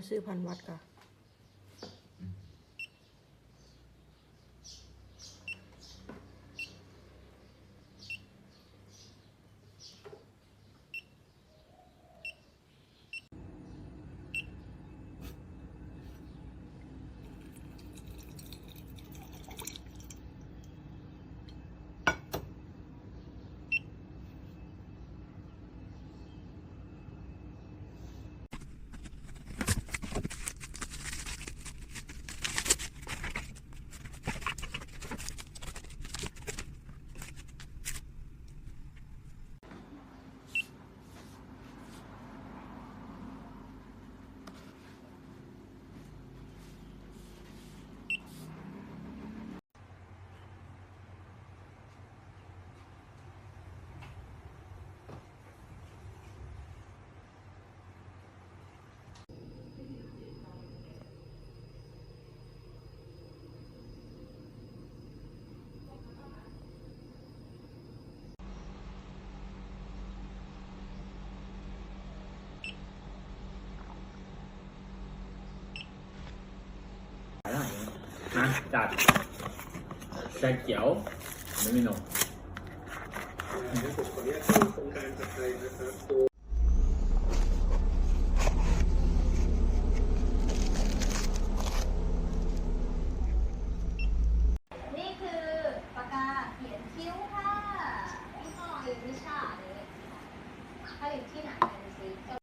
จะซื้อพันวัดค่ะ จัดแกงเขียว ไม่มีนมนี่คือปากกาเขียนคิ้วค่ะที่พ่อยนวิชานี้ถ้าอยู่ที่ไหนกันซิ